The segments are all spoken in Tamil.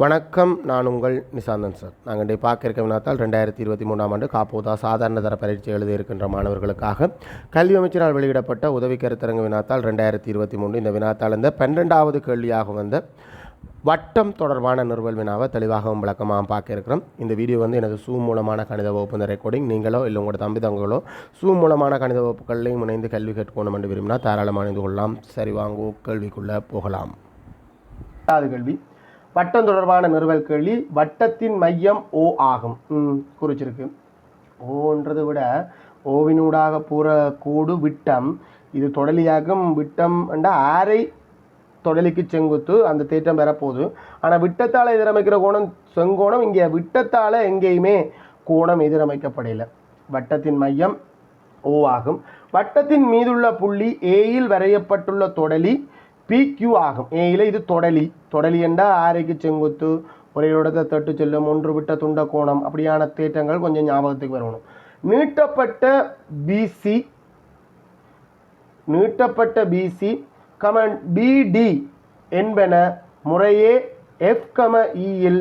வணக்கம். நான் உங்கள் நிசாந்தன் சார். நாங்கள் இன்றைய பார்க்க இருக்க வினாத்தால் ரெண்டாயிரத்தி இருபத்தி மூணாம் ஆண்டு காப்போதா சாதாரண தர பரீட்சை எழுத இருக்கின்ற மாணவர்களுக்காக கல்வி அமைச்சரால் வெளியிடப்பட்ட உதவி கருத்தரங்கு வினாத்தால் ரெண்டாயிரத்தி இருபத்தி மூணு இந்த வினாத்தால் இந்த பன்னிரெண்டாவது கேள்வியாக வந்த வட்டம் தொடர்பான நிறுவல் வினாவை தெளிவாகவும் விளக்கமாக பார்க்க இருக்கிறோம். இந்த வீடியோ வந்து எனது சூ மூலமான கணித வகுப்பு இந்த ரெக்கார்டிங் நீங்களோ இல்லை உங்களோட தம்பி தங்களோ சூ மூலமான கணித வகுப்புகளையும் இணைந்து கல்வி கேட்கணும் என்று விரும்பினால் தாராளமாக அணிந்து கொள்ளலாம். சரி வாங்கோ கேள்விக்குள்ளே போகலாம். கேள்வி. வட்டம் தொடர்பான நிறுவல் கேள்வி வட்டத்தின் மையம் ஓ ஆகும். ம், குறிச்சிருக்கு. ஓன்றதை விட ஓவினூடாக பூர கூடு விட்டம். இது தொடலியாகும். விட்டம் என்றால் ஆரை தொடலிக்கு செங்குத்து அந்த தேற்றம் பெறப்போகுது. ஆனால் விட்டத்தால் எதிரமைக்கிற கோணம் செங்கோணம் இங்கே விட்டத்தால் எங்கேயுமே கோணம் எதிரமைக்கப்படலை. வட்டத்தின் மையம் ஓ ஆகும். வட்டத்தின் மீதுள்ள புள்ளி ஏயில் வரையப்பட்டுள்ள தொடலி பிக்யூ ஆகும். ஏயில் இது தொடலி. தொடலி என்றால் ஆரைக்கு செங்குத்து ஒரே இடத்தை தட்டு செல்லும் ஒன்று விட்ட துண்ட கோணம். அப்படியான தேற்றங்கள் கொஞ்சம் ஞாபகத்துக்கு வரணும். நீட்டப்பட்ட பிசி நீட்டப்பட்ட பிசி கமன் பிடி என்பன முறையே எஃப் கம e இயில்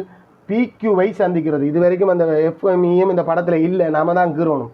பிக்யூவை சந்திக்கிறது. இது வரைக்கும் அந்த எஃப்எம்இயும் e இந்த படத்தில் இல்லை. நாம தான் கீறணும்.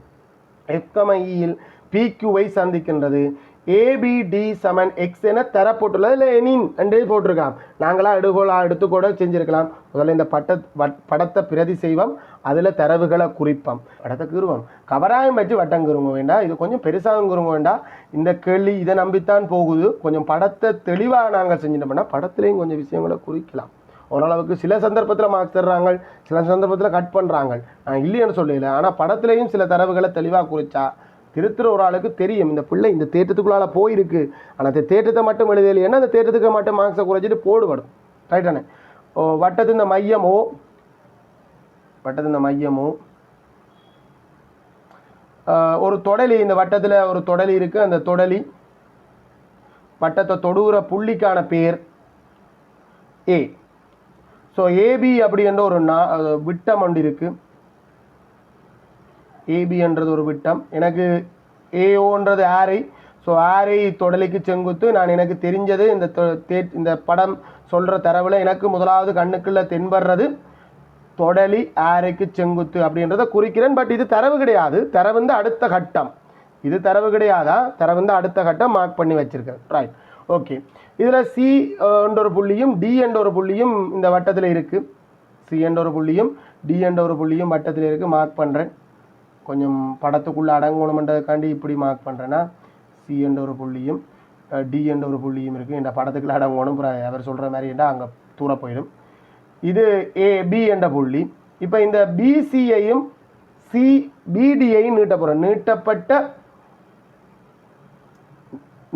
எஃப் கம e இயில் பிக்யூவை சந்திக்கின்றது. ஏபிடி சமன் எக்ஸ் என தரப்பட்டுள்ளது. இல்லை எனின் என்றே போட்டிருக்கலாம். நாங்களாம் எடுகோலாக எடுத்து கூட செஞ்சுருக்கலாம். முதல்ல இந்த பட்ட வட்- படத்தை பிரதி செய்வோம். அதில் தரவுகளை குறிப்போம். படத்தை கீறுவோம். கவராயம் வச்சு வட்டம் கீறுங்க வேண்டாம் இது கொஞ்சம் பெருசாகவும் கீறுங்க வேண்டாம் இந்த கேள்வி இதை நம்பித்தான் போகுது. கொஞ்சம் படத்தை தெளிவாக நாங்கள் செஞ்சிட்டோம்னா படத்துலேயும் கொஞ்சம் விஷயங்களை குறிக்கலாம். ஓரளவுக்கு சில சந்தர்ப்பத்தில் மார்க்ஸ் தர்றாங்க. சில சந்தர்ப்பத்தில் கட் பண்ணுறாங்க நான் இல்லைன்னு சொல்லல. ஆனால் படத்துலேயும் சில தரவுகளை தெளிவாக குறித்தா திருத்துற ஒரு ஆளுக்கு தெரியும். இந்த பிள்ளை இந்த தேட்டத்துக்குள்ளால போயிருக்கு. ஆனால் இந்த தேட்டத்தை மட்டும் எழுதலைன்னா அந்த தேட்டத்துக்கு மட்டும் மார்க்ஸை குறைச்சிட்டு போடுபடும். ரைட்டானே ஓ வட்டத்தின் இந்த மையமோ? வட்டத்தின் இந்த மையமோ ஒரு தொடலி இந்த வட்டத்தில் ஒரு தொடலி இருக்குது அந்த தொடலி வட்டத்தை தொடுகிற புள்ளிக்கான பேர் ஏ ஸோ ஏபி அப்படின்ற ஒரு நா விட்டம் ஒன்று இருக்குது ஏபின்றது ஒரு விட்டம். எனக்கு ஏஓன்றது ஆரை ஸோ ஆரை தொடலைக்கு செங்குத்து. நான் எனக்கு தெரிஞ்சது இந்த தே- இந்த படம் சொல்கிற தரவில் எனக்கு முதலாவது கண்ணுக்குள்ளே தென்படுறது தொடலி ஆரைக்கு செங்குத்து அப்படின்றத குறிக்கிறேன். பட் இது தரவு கிடையாது. தரவு வந்து அடுத்த கட்டம். இது தரவு கிடையாதா? தரவு வந்து அடுத்த கட்டம் மார்க் பண்ணி வச்சுருக்கேன். ரைட் ஓகே இதில் சி என்ற ஒரு புள்ளியும் டி என்ற ஒரு புள்ளியும் இந்த வட்டத்தில் இருக்குது சி என்ற ஒரு புள்ளியும் டி என்ற ஒரு புள்ளியும் வட்டத்தில் இருக்குது மார்க் பண்ணுறேன் கொஞ்சம் படத்துக்குள்ளே அடங்கணுமென்றதுக்காண்டி இப்படி மார்க் பண்ணுறேன்னா சி என்ற ஒரு புள்ளியும் டி என்ற ஒரு புள்ளியும் இருக்குது இந்த படத்துக்குள்ள அடங்கணும் அப்புறம் அவர் சொல்கிற மாதிரி என்றால் அங்கே தூர போயிடும். இது ஏ பி என்ற புள்ளி. இப்போ இந்த பிசியையும் சி பிடியையும் நீட்ட போகிறோம் நீட்டப்பட்ட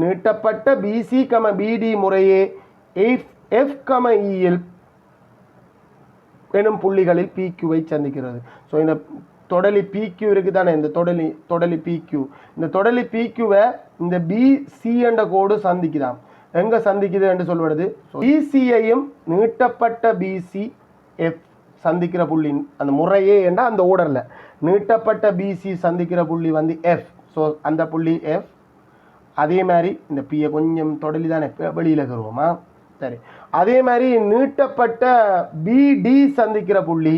நீட்டப்பட்ட பிசி கம பிடி முறையே எஃப் எஃப் கம இஎல் எனும் புள்ளிகளில் பிக்யூவை சந்திக்கிறது. ஸோ இந்த தொடலி பிக்யூ இருக்குது தானே இந்த தொடலி தொடலி பிக்யூ இந்த தொடலி பிக்யூவை இந்த பிசி என்ற கோடு சந்திக்குதாம். எங்கே சந்திக்குது என்று சொல்வது பிசியையும் நீட்டப்பட்ட பிசி எஃப் சந்திக்கிற புள்ளி அந்த முறையே என்ற அந்த ஓடரில் நீட்டப்பட்ட பிசி சந்திக்கிற புள்ளி வந்து எஃப் ஸோ அந்த புள்ளி எஃப் அதே மாதிரி இந்த பியை கொஞ்சம் தொடலி தானே வெளியில் கருவோமா? சரி. அதே மாதிரி நீட்டப்பட்ட பிடி சந்திக்கிற புள்ளி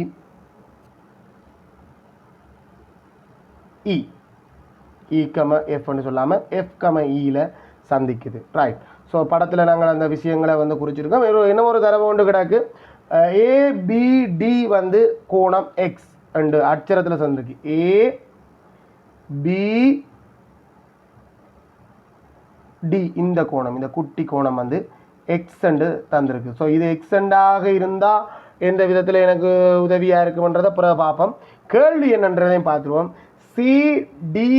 E. E இ இ கம எஃப்னு சொல்லாமல் e எஃப் கம இயில் சந்திக்குது. ரைட் ஸோ படத்தில் நாங்கள் அந்த விஷயங்களை வந்து குறிச்சிருக்கோம். இன்னும் ஒரு தரவு ஒன்று கிடக்கு. ஏபிடி வந்து கோணம் எக்ஸ் அண்டு அச்சரத்தில் சந்திருக்கு ஏ பி டி இந்த கோணம் இந்த குட்டி கோணம் வந்து எக்ஸண்டு தந்திருக்கு. ஸோ இது எக்ஸண்டாக இருந்தால் எந்த விதத்தில் எனக்கு உதவியாக இருக்குமன்றதை பிற பார்ப்போம். கேள்வி என்னன்றதையும் பார்த்துருவோம். சிடிஇஎஃப்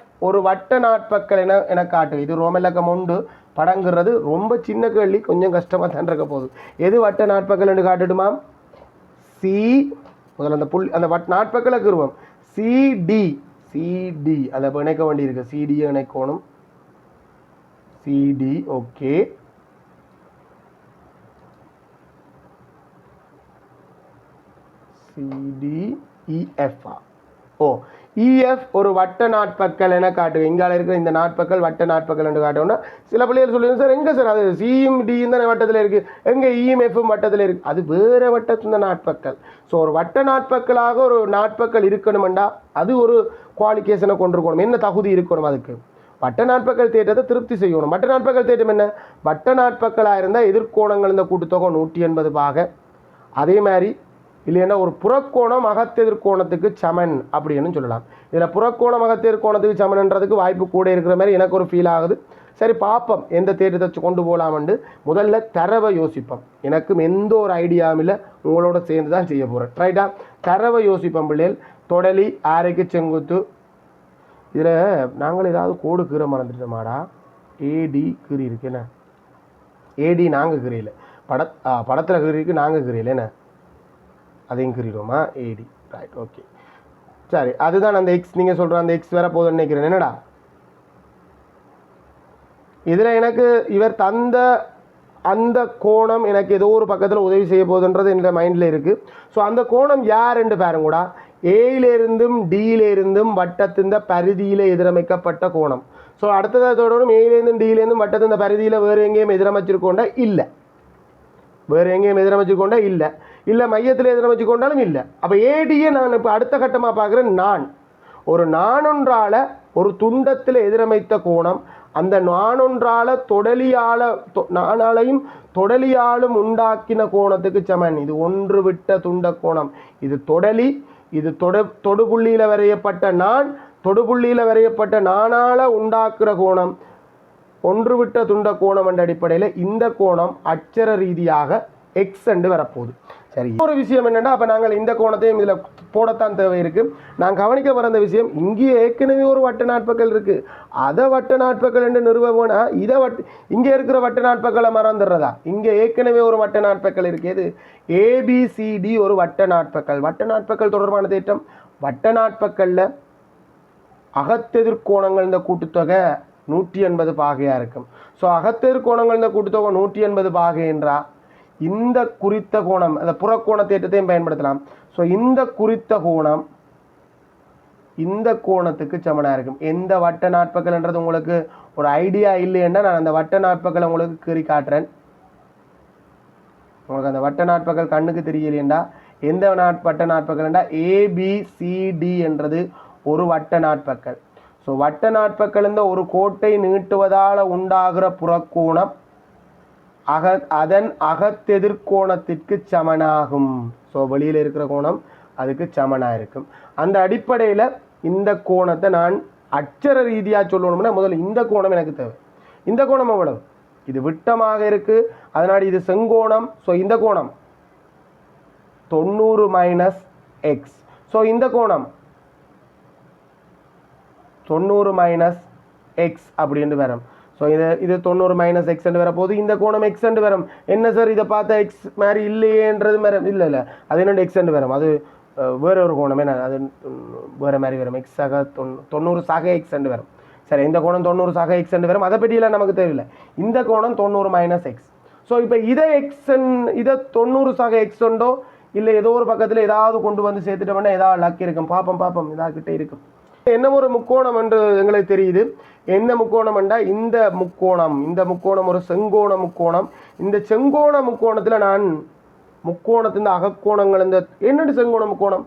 e, ஒரு வட்ட நாட்பக்கள் என என காட்டு. இது ரோமலக்கம் உண்டு. படங்கிறது ரொம்ப சின்ன கேள்வி கொஞ்சம் கஷ்டமாக தான் இருக்க போகுது. எது வட்ட நாட்பக்கள் என்று காட்டுடுமாம்? சி முதல்ல அந்த புள்ளி அந்த வட் நாட்பக்களை கருவோம் சிடி சிடி அதை இணைக்க வேண்டியிருக்கு. சிடியை இணைக்கணும். சிடி ஓகே சிடிஇஎஃப்ஆ ஓ இஎஃப் ஒரு வட்ட நாட்பக்கல் என காட்டுங்க. இங்கால இருக்கிற இந்த நாட்பக்கல் வட்ட நாட்பக்கல் என்று காட்டணும்னா சில பிள்ளைகள் சொல்லுங்க சார் எங்கே சார்? அது சியும் டியும் தானே வட்டத்தில் இருக்குது எங்கே இஎம்எஃப்பும் e வட்டத்தில் இருக்குது அது வேறு வட்டத்தின் நாட்பக்கல் ஸோ ஒரு வட்ட நாட்பக்கலாக ஒரு நாட்பக்கல் இருக்கணுமெண்டா அது ஒரு குவாலிஃபிகேஷனை கொண்டிருக்கணும். என்ன தகுதி இருக்கணும் அதுக்கு? வட்ட நாட்பக்கல் தேட்டத்தை திருப்தி செய்யணும். வட்ட நாட்பக்கல் தேட்டம் என்ன? வட்ட நாட்பக்கலாக இருந்தால் எதிர்கோணங்கள் இந்த கூட்டுத்தொகை நூற்றி எண்பது பாக அதே மாதிரி இல்லைன்னா ஒரு புறக்கோணம் அகத்தெதிர்கோணத்துக்கு சமன் அப்படின்னு சொல்லலாம். இதில் புறக்கோணம் அகத்தெதிர்கோணத்துக்கு சமன்ன்றதுக்கு வாய்ப்பு கூட இருக்கிற மாதிரி எனக்கு ஒரு ஃபீல் ஆகுது. சரி பார்ப்போம் எந்த தேட்டத்தை தச்சு கொண்டு போகலாம்னு முதல்ல தரவை யோசிப்போம். எனக்கும் எந்த ஒரு ஐடியாவும் இல்லை. உங்களோட சேர்ந்து தான் செய்ய போகிறேன் ரைட்டா தரவை யோசிப்போம் பிள்ளைகள். தொடலி ஆரைக்கு செங்குத்து. இதில் நாங்கள் ஏதாவது கோடு கீரை மறந்துட்டோமாடா? ஏடி கீரி இருக்கு என்ன? ஏடி நாங்கள் கீரையில் பட படத்தில் கீரிக்கு நாங்கள் கீரையில் என்ன? அதையும் கீறிடுவோமா ஏடி ரைட் ஓகே சரி அதுதான் அந்த எக்ஸ் நீங்கள் சொல்கிற அந்த எக்ஸ் வேற போதும்னு நினைக்கிறேன். என்னடா? இதில் எனக்கு இவர் தந்த அந்த கோணம் எனக்கு ஏதோ ஒரு பக்கத்தில் உதவி செய்ய போகுதுன்றது என்னோட மைண்டில் இருக்குது ஸோ அந்த கோணம் யார் ரெண்டு பேரும் கூட ஏயிலிருந்தும் டியிலிருந்தும் வட்டத்திந்த பரிதியில் எதிரமைக்கப்பட்ட கோணம். ஸோ அடுத்ததாக தொடரும் ஏயிலேருந்தும் டியிலேருந்தும் வட்டத்திந்த பரிதியில் வேறு எங்கேயும் எதிரமைச்சிருக்கோண்டா இல்லை. வேறு எங்கேயும் எதிரமைச்சுக்கொண்டா இல்லை. இல்லை மையத்தில் எதிரமைச்சுக்கொண்டாலும் இல்லை. அப்போ ஏடியை நான் இப்போ அடுத்த கட்டமாக பார்க்குறேன் நான். ஒரு நானொன்றால ஒரு துண்டத்தில் எதிரமைத்த கோணம் அந்த நானொன்றால தொடலியால தொ- நானாலையும் தொடலியாலும் உண்டாக்கின கோணத்துக்கு சமன். இது ஒன்று விட்ட துண்ட கோணம். இது தொடலி இது தொட தொடுபுள்ளியில் வரையப்பட்ட நான் தொடுபுள்ளியில் வரையப்பட்ட நானால உண்டாக்குற கோணம். ஒன்று விட்ட துண்ட கோணம் என்ற அடிப்படையில் இந்த கோணம் அச்சர ரீதியாக எக்ஸ் என்று வரப்போகுது. சரி ஒரு விஷயம் என்னென்னா அப்போ நாங்கள் இந்த கோணத்தையும் இதில் போடத்தான் தேவை இருக்கு நான் கவனிக்க பிறந்த விஷயம் இங்கே ஏற்கனவே ஒரு வட்ட நாட்பக்கல் இருக்கு. அதை வட்ட நாட்பக்கள் என்று நிறுவ போனா இதை வட் இங்கே இருக்கிற வட்ட நாட்பக்களை மறந்துடுறதா? இங்கே ஏற்கனவே ஒரு வட்ட நாட்பக்கல் இருக்குது ஏபிசிடி ஒரு வட்ட நாட்பக்கல் வட்ட நாட்பக்கள் தொடர்பான திட்டம் வட்ட நாட்பக்கல்ல அகத்தெதிர்கோணங்கள் இந்த கூட்டுத்தொகை நூற்றி எண்பது பாகையாக இருக்கும். ஸோ அகத்தெதிர்கோணங்கள் இந்த கூட்டுத்தொகை நூற்றி எண்பது பாகை என்றா இந்த குறித்த கோணம் அந்த புறக்கோண தேற்றத்தையும் பயன்படுத்தலாம். ஸோ இந்த குறித்த கோணம் இந்த கோணத்துக்கு சமனாக இருக்கும். எந்த வட்ட நாட்பக்கல்ன்றது உங்களுக்கு ஒரு ஐடியா இல்லைன்னா நான் அந்த வட்ட நாட்பக்கலை உங்களுக்கு கீறி காட்டுறேன். உங்களுக்கு அந்த வட்ட நாட்பக்கல் கண்ணுக்கு தெரியலையேண்டா எந்த நாட் வட்ட நாட்பக்கல்ண்டா ஏபிசிடி என்றது ஒரு வட்ட நாட்பக்கல் ஸோ வட்ட நாட்பக்கல் இந்த ஒரு கோட்டை நீட்டுவதால் உண்டாகிற புறக்கோணம் அக அதன் அகத்தெதிர்கோணத்திற்கு சமனாகும். ஸோ வெளியில் இருக்கிற கோணம் அதுக்கு சமனாக இருக்கும். அந்த அடிப்படையில் இந்த கோணத்தை நான் அச்சர ரீதியாக சொல்லணும்னா முதல்ல இந்த கோணம் எனக்கு தேவை. இந்த கோணம் எவ்வளவு? இது விட்டமாக இருக்குது அதனால் இது செங்கோணம். ஸோ இந்த கோணம் தொண்ணூறு மைனஸ் எக்ஸ் ஸோ இந்த கோணம் தொண்ணூறு மைனஸ் எக்ஸ் அப்படின்னு வரும் ஸோ இது இது தொண்ணூறு மைனஸ் எக்ஸ் வர போது இந்த கோணம் எக்ஸ் வரும். என்ன சார் இதை பார்த்தா எக்ஸ் மாதிரி இல்லையேன்றது மாதிரி இல்லை இல்லை. அது என்னென்ன எக்ஸ் வரும். அது வேறு ஒரு கோணம். என்ன? அது வேறு மாதிரி வரும். எக்ஸ் சக தொண்ணூ- தொண்ணூறு சக எக்ஸ் வரும். சரி இந்த கோணம் தொண்ணூறு சக எக்ஸ் வரும். அதை பற்றியெல்லாம் நமக்கு தெரியல இந்த கோணம் தொண்ணூறு மைனஸ் எக்ஸ் ஸோ இப்போ இதை எக்ஸ் இதை தொண்ணூறு சக எக்ஸ் உண்டோ? இல்லை ஏதோ ஒரு பக்கத்தில் ஏதாவது கொண்டு வந்து சேர்த்துட்டோம்னா ஏதாவது லக் இருக்கும். பார்ப்போம் பார்ப்போம். ஏதாவது இருக்கும். என்ன ஒரு முக்கோணம் என்று எங்களுக்கு தெரியுது. என்ன முக்கோணம் என்றால் இந்த முக்கோணம். இந்த முக்கோணம் ஒரு செங்கோண முக்கோணம். இந்த செங்கோண முக்கோணத்தில் நான் முக்கோணத்தின் அகக்கோணங்கள் இந்த என்னண்டு செங்கோண முக்கோணம்?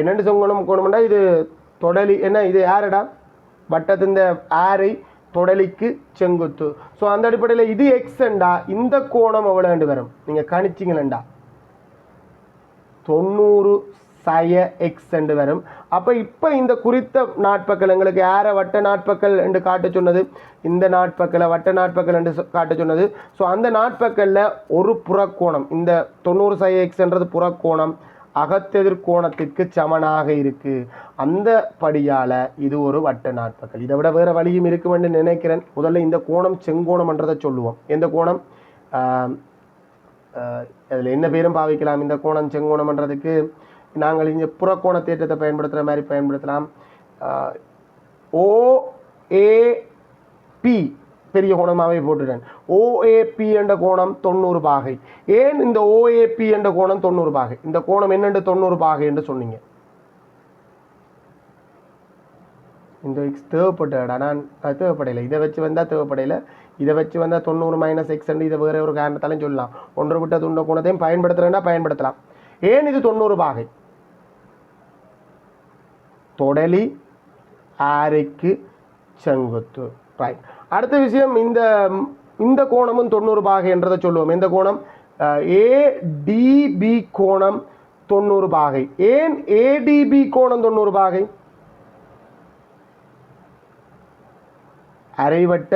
என்னண்டு செங்கோண முக்கோணம்டா இது தொடலி என்ன இது யாரடா? வட்டத்தின் ஆரை தொடலிக்கு செங்குத்து. ஸோ அந்த அடிப்படையில் இது எக்ஸ்ண்டா இந்த கோணம் எவ்வளோண்டு வரும். நீங்கள் கணிச்சிங்களேண்டா. தொண்ணூறு சய எக்ஸ் என்று வரும். அப்போ இப்போ இந்த குறித்த நாட்பக்கல் எங்களுக்கு யாரை வட்ட நாட்பக்கல் என்று காட்ட சொன்னது? இந்த நாட்பக்களை வட்ட நாட்பக்கல் என்று காட்ட சொன்னது. ஸோ அந்த நாட்பக்களில் ஒரு புறக்கோணம் இந்த தொண்ணூறு சய எக்ஸ்ன்றது புறக்கோணம் அகத்தெதிர்கோணத்திற்கு சமனாக இருக்கு. அந்த படியால் இது ஒரு வட்ட நாட்பக்கல் இதை விட வேறு வழியும் இருக்குமென்று நினைக்கிறேன். முதல்ல இந்த கோணம் செங்கோணம்ன்றதை சொல்லுவோம். எந்த கோணம்? அதில் என்ன பேரும் பாவிக்கலாம்? இந்த கோணம் செங்கோணம்ன்றதுக்கு நாங்கள் இங்கே புறக்கோண தேற்றத்தை பயன்படுத்துகிற மாதிரி பயன்படுத்தலாம். ஓஏபி பெரிய கோணமாகவே போட்டுட்டேன் ஓஏபி என்ற கோணம் தொண்ணூறு பாகை. ஏன் இந்த ஓஏபி என்ற கோணம் தொண்ணூறு பாகை? இந்த கோணம் என்னென்று தொண்ணூறு பாகை என்று சொன்னீங்க. இந்த எக்ஸ் தேவைப்பட்டடா நான் தேவைப்படையில. இதை வச்சு வந்தால் தேவைப்படையில. இதை வச்சு வந்தால் தொண்ணூறு மைனஸ் எக்ஸ் இதை வேறு ஒரு காரணத்தாலும் சொல்லலாம். ஒன்று விட்ட துண்ட கோணத்தையும் பயன்படுத்துகிறேன்னா பயன்படுத்தலாம். ஏன் இது தொண்ணூறு பாகை? தொடலி ஆரைக்கு செங்குத்து. ரைட் அடுத்த விஷயம் இந்த இந்த கோணமும் தொண்ணூறு பாகை என்றதை சொல்லுவோம். இந்த கோணம்? ஏடிபி கோணம் தொண்ணூறு பாகை. ஏன் ஏடிபி கோணம் தொண்ணூறு பாகை? அரைவட்ட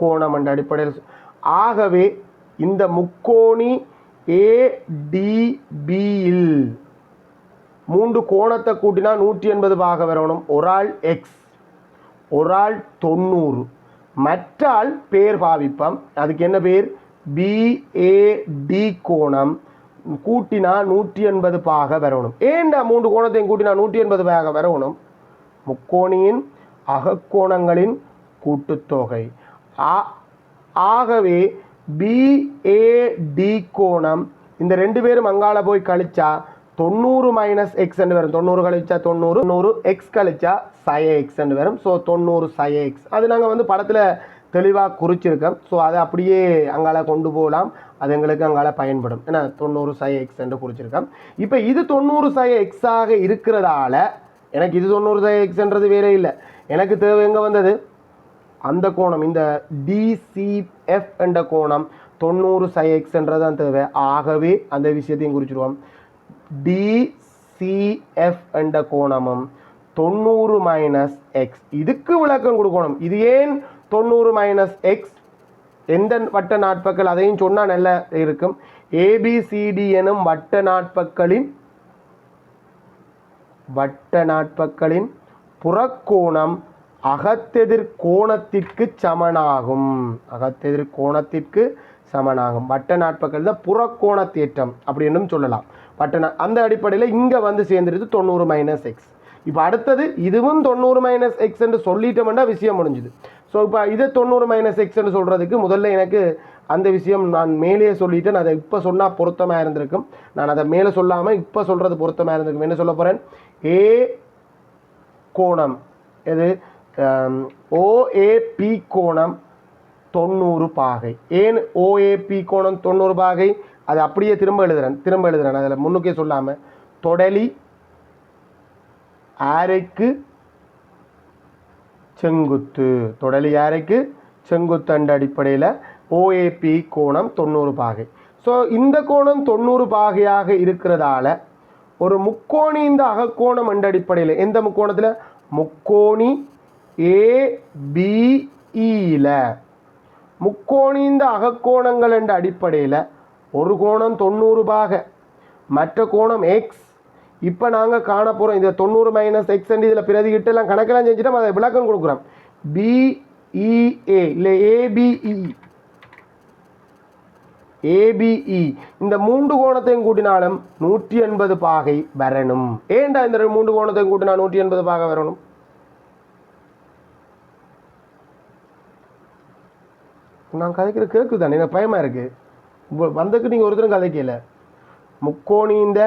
கோணம் என்ற அடிப்படையில் ஆகவே இந்த முக்கோணி ஏடிபியில் மூன்று கோணத்தை கூட்டினா நூற்றி எண்பது பாக வரணும். ஒரு ஆள் எக்ஸ் ஒரு ஆள் தொண்ணூறு. மற்றாள் பேர் பாவிப்பம். அதுக்கு என்ன பேர்? பிஏடி கோணம் கூட்டினா நூற்றி எண்பது பாக வரணும். ஏன்டா மூன்று கோணத்தையும் கூட்டினா நூற்றி எண்பது பாக வரணும்? முக்கோணியின் அகக்கோணங்களின் கூட்டுத்தொகை. ஆ- ஆகவே பிஏடி கோணம். இந்த ரெண்டு பேரும் அங்கால போய் கழிச்சா தொண்ணூறு மைனஸ் எக்ஸ் வரும். தொண்ணூறு கழிச்சா தொண்ணூறு நூறு எக்ஸ் கழிச்சா சய எக்ஸ் வரும். ஸோ தொண்ணூறு சய எக்ஸ் அது நாங்கள் வந்து படத்தில் தெளிவாக குறிச்சிருக்கோம். ஸோ அதை அப்படியே அங்கால கொண்டு போகலாம். அது எங்களுக்கு அங்கால பயன்படும். ஏன்னா தொண்ணூறு சய எக்ஸ் என்று குறிச்சிருக்கோம். இப்போ இது தொண்ணூறு சய எக்ஸாக இருக்கிறதால எனக்கு இது தொண்ணூறு சய எக்ஸ்ன்றது வேறே இல்லை. எனக்கு தேவை எங்கே வந்தது? அந்த கோணம் இந்த டிசிஎஃப் என்ற கோணம் தொண்ணூறு சை எக்ஸ்ன்றது தான் தேவை. ஆகவே அந்த விஷயத்தையும் குறிச்சிடுவோம் டிசிஎஃப் என்ற கோணமும் தொண்ணூறு மைனஸ் எக்ஸ் இதுக்கு விளக்கம் கொடுக்கணும். இது ஏன் தொண்ணூறு மைனஸ் எக்ஸ் எந்த வட்ட நாட்பக்கள் அதையும் சொன்னால் நல்லா இருக்கும். ஏபிசிடி எனும் வட்ட நாட்பக்களின் வட்ட நாட்பக்களின் புறக்கோணம் அகத்தெதிர் கோணத்திற்கு சமனாகும். அகத்தெதிர் கோணத்திற்கு சமனாகும். வட்ட நாட்பக்கள் தான் புறக்கோண தேற்றம் அப்படின்னும் சொல்லலாம். வட்ட அந்த அடிப்படையில் இங்கே வந்து சேர்ந்துருது தொண்ணூறு மைனஸ் எக்ஸ் இப்போ அடுத்தது இதுவும் தொண்ணூறு மைனஸ் எக்ஸ் என்று சொல்லிட்டோம்னா விஷயம் முடிஞ்சுது. ஸோ இப்போ இதை தொண்ணூறு மைனஸ் எக்ஸ்ன்னு சொல்கிறதுக்கு முதல்ல எனக்கு அந்த விஷயம் நான் மேலேயே சொல்லிவிட்டேன் அதை இப்போ சொன்னால் பொருத்தமாக இருந்திருக்கும். நான் அதை மேலே சொல்லாமல் இப்போ சொல்கிறது பொருத்தமாக இருந்திருக்கும். என்ன சொல்ல போகிறேன் ஏ கோணம். எது? ஓஏபி கோணம் தொண்ணூறு பாகை. ஏன் ஓஏபி கோணம் தொண்ணூறு பாகை? அது அப்படியே திரும்ப எழுதுறேன் திரும்ப எழுதுறேன். அதில் முன்னுக்கே சொல்லாமல் தொடலி ஆரைக்கு செங்குத்து. தொடலி ஆரைக்கு செங்குத்து என்ற அடிப்படையில் ஓஏபி கோணம் தொண்ணூறு பாகை. ஸோ இந்த கோணம் தொண்ணூறு பாகையாக இருக்கிறதால ஒரு முக்கோணி இந்த அகக்கோணம் என்ற அடிப்படையில் எந்த முக்கோணத்தில்? முக்கோணி ஏபிஇயில் முக்கோணி இந்த அகக்கோணங்கள் என்ற அடிப்படையில் ஒரு கோணம் தொண்ணூறு பாகை. மற்ற கோணம் எக்ஸ் இப்போ நாங்கள் காண போகிறோம் இந்த தொண்ணூறு மைனஸ் எக்ஸ் இதில் பிரதிகிட்டு எல்லாம் கணக்கெல்லாம் செஞ்சுட்டு அதை விளக்கம் கொடுக்குறோம். பிஇஏ e, இல்லை ஏபிஇ ஏபிஇ e. e. இந்த மூன்று கோணத்தையும் கூட்டினாலும் நூற்றி எண்பது பாகை வரணும். ஏண்டா இந்த மூன்று கோணத்தையும் கூட்டினா நூற்றி எண்பது பாகை வரணும்? நான் கதைக்கிற கேட்குது தானே எனக்கு பயமாக இருக்குது வந்தக்கு நீங்கள் ஒருத்தரும் கதைக்கல முக்கோணி இந்த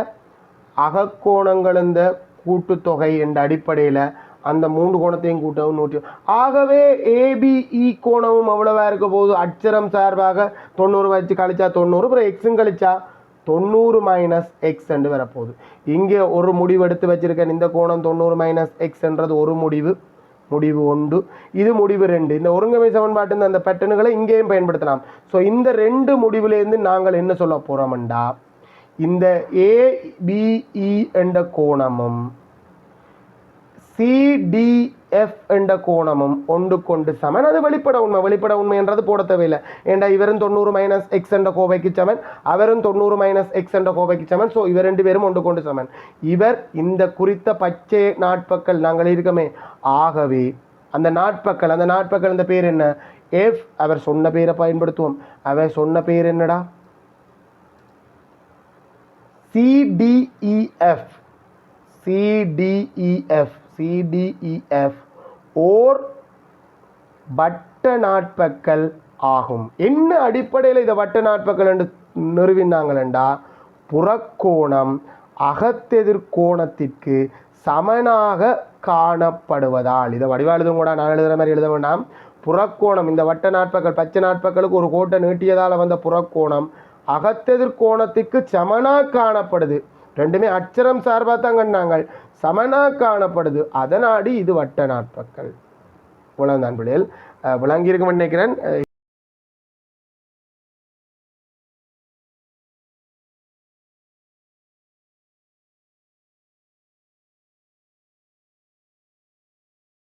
அகக்கோணங்கள் இந்த கூட்டுத்தொகை என்ற அடிப்படையில் அந்த மூன்று கோணத்தையும் கூட்டவும் நூற்றி ஆகவே ஏபிஇ கோணமும் அவ்வளவா இருக்க போது அச்சரம் சார்பாக தொண்ணூறு வச்சு கழிச்சா தொண்ணூறு அப்புறம் எக்ஸும் கழிச்சா தொண்ணூறு மைனஸ் எக்ஸ் என்று வரப்போகுது. இங்கே ஒரு முடிவு எடுத்து வச்சிருக்கேன். இந்த கோணம் தொண்ணூறு மைனஸ் எக்ஸ்ன்றது ஒரு முடிவு. முடிவு ஒன்று இது முடிவு ரெண்டு. இந்த ஒருங்கமை சமன்பாட்டு அந்த பேட்டர்னுகளை இங்கேயும் பயன்படுத்தலாம். ஸோ இந்த ரெண்டு முடிவுலேருந்து நாங்கள் என்ன சொல்ல போகிறோம்டா இந்த ஏபிஇ e என்ற கோணமும் எஃப் என்ற கோணமும் ஒன்று கொண்டு சமன். அது வெளிப்பட உண்மை வெளிப்பட உண்மை என்றது போட தேவையில்லை. ஏண்டா இவரும் தொண்ணூறு மைனஸ் எக்ஸ் என்ற கோவைக்கு சமன் அவரும் தொண்ணூறு மைனஸ் எக்ஸ் என்ற கோவைக்கு சமன் ஸோ இவர் ரெண்டு பேரும் ஒன்று கொண்டு சமன். இவர் இந்த குறித்த பச்சை நாட்பக்கள் நாங்கள் இருக்கமே. ஆகவே அந்த நாட்பக்கள் அந்த நாட்பக்கள் அந்த பேர் என்ன? எஃப் அவர் சொன்ன பேரை பயன்படுத்துவோம். அவர் சொன்ன பேர் என்னடா? சிடிஇஎஃப் சிடிஇஎஃப் சிடிஇஎஃப் ஓர் வட்ட நாட்பக்கள் ஆகும். என்ன அடிப்படையில் இதை வட்ட நாட்பக்கள் என்று நிறுவினாங்களா புறக்கோணம் அகத்தெதிர் கோணத்திற்கு சமனாக காணப்படுவதால். இதை வடிவா எழுதும் கூட நான் எழுதுகிற மாதிரி எழுத வேண்டாம். புறக்கோணம் இந்த வட்ட நாட்பக்கள் பச்சை நாட்பக்களுக்கு ஒரு கோட்டை நீட்டியதால் வந்த புறக்கோணம் அகத்தெதிர்கோணத்துக்கு சமனாக காணப்படுது. ரெண்டுமே அச்சரம் சார்பாக தான் கண்டாங்க சமனா காணப்படுது. அதனாடி இது வட்ட நாட்பக்கள் இவ்வளவுதான் பிள்ளைகள். அஹ் விளங்கியிருக்கும்னு நினைக்கிறேன்.